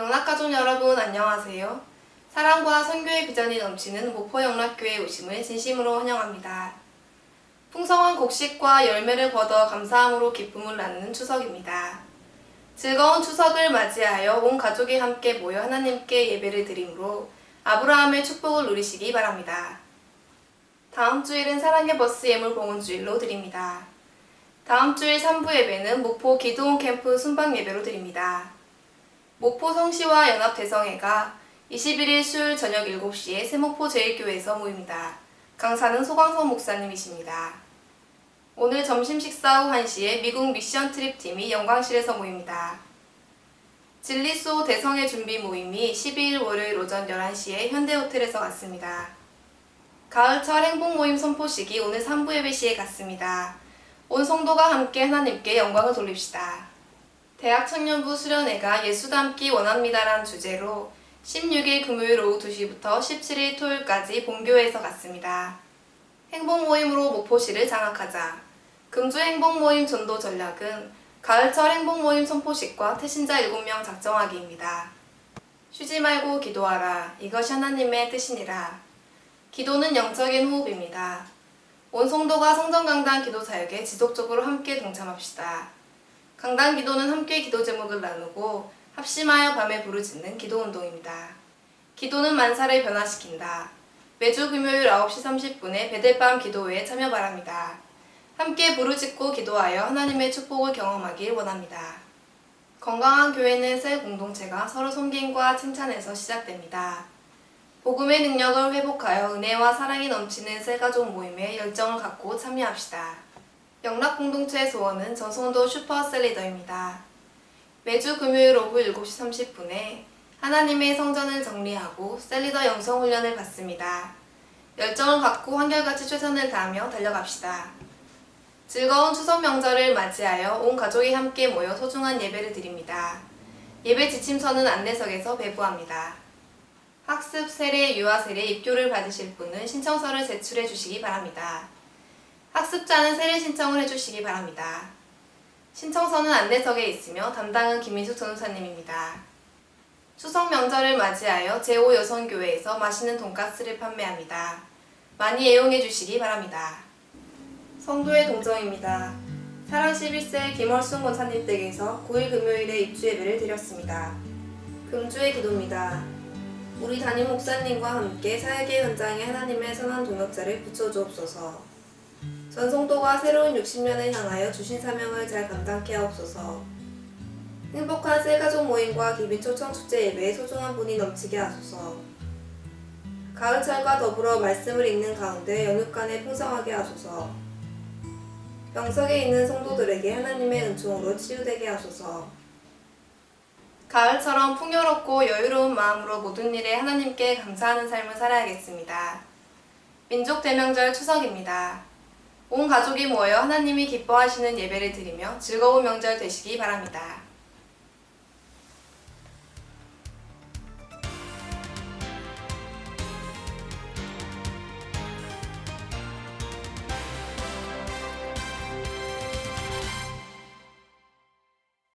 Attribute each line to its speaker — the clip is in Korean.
Speaker 1: 영락가족 여러분 안녕하세요. 사랑과 선교의 비전이 넘치는 목포 영락교회 오심을 진심으로 환영합니다. 풍성한 곡식과 열매를 거둬 감사함으로 기쁨을 나누는 추석입니다. 즐거운 추석을 맞이하여 온 가족이 함께 모여 하나님께 예배를 드림으로 아브라함의 축복을 누리시기 바랍니다. 다음 주일은 사랑의 버스 예물 봉헌 주일로 드립니다. 다음 주일 3부 예배는 목포 기도원 캠프 순방 예배로 드립니다. 목포 성시와 연합 대성회가 21일 수요일 저녁 7시에 세목포 제일교회에서 모입니다. 강사는 소광선 목사님이십니다. 오늘 점심 식사 후 1시에 미국 미션 트립 팀이 영광실에서 모입니다. 진리소 대성회 준비 모임이 12일 월요일 오전 11시에 현대호텔에서 갔습니다. 가을철 행복 모임 선포식이 오늘 3부 예배 시에 갔습니다. 온 성도가 함께 하나님께 영광을 돌립시다. 대학 청년부 수련회가 예수 닮기 원합니다란 주제로 16일 금요일 오후 2시부터 17일 토요일까지 본교회에서 갔습니다. 행복 모임으로 목포시를 장악하자. 금주 행복 모임 전도 전략은 가을철 행복 모임 선포식과 태신자 7명 작정하기입니다. 쉬지 말고 기도하라. 이것이 하나님의 뜻이니라. 기도는 영적인 호흡입니다. 온 성도가 성전강단 기도 사역에 지속적으로 함께 동참합시다. 강단 기도는 함께 기도 제목을 나누고 합심하여 밤에 부르짖는 기도 운동입니다. 기도는 만사를 변화시킨다. 매주 금요일 9시 30분에 베델밤 기도회에 참여 바랍니다. 함께 부르짖고 기도하여 하나님의 축복을 경험하길 원합니다. 건강한 교회는 셀 공동체가 서로 섬김과 칭찬에서 시작됩니다. 복음의 능력을 회복하여 은혜와 사랑이 넘치는 셀가족 모임에 열정을 갖고 참여합시다. 영락 공동체의 소원은 전송도 슈퍼 셀리더입니다. 매주 금요일 오후 7시 30분에 하나님의 성전을 정리하고 셀리더 영성 훈련을 받습니다. 열정을 갖고 한결같이 최선을 다하며 달려갑시다. 즐거운 추석 명절을 맞이하여 온 가족이 함께 모여 소중한 예배를 드립니다. 예배 지침서는 안내석에서 배부합니다. 학습 세례, 유아 세례, 입교를 받으실 분은 신청서를 제출해 주시기 바랍니다. 학습자는 세례 신청을 해주시기 바랍니다. 신청서는 안내석에 있으며 담당은 김민숙 전우사님입니다. 추석 명절을 맞이하여 제5여성교회에서 맛있는 돈가스를 판매합니다. 많이 애용해 주시기 바랍니다. 성도의 동정입니다. 사랑 11세 김월순 권사님 댁에서 9일 금요일에 입주 예배를 드렸습니다. 금주의 기도입니다. 우리 담임 목사님과 함께 사역의 현장에 하나님의 선한 동역자를 붙여주옵소서. 전성도가 새로운 60년을 향하여 주신 사명을 잘 감당케 하옵소서. 행복한 셀가족 모임과 기빈 초 청 축제 예배에 소중한 분이 넘치게 하소서. 가을철과 더불어 말씀을 읽는 가운데 연육간에 풍성하게 하소서. 병석에 있는 성도들에게 하나님의 은총으로 치유되게 하소서. 가을처럼 풍요롭고 여유로운 마음으로 모든 일에 하나님께 감사하는 삶을 살아야겠습니다. 민족 대명절 추석입니다. 온 가족이 모여 하나님이 기뻐하시는 예배를 드리며 즐거운 명절 되시기 바랍니다.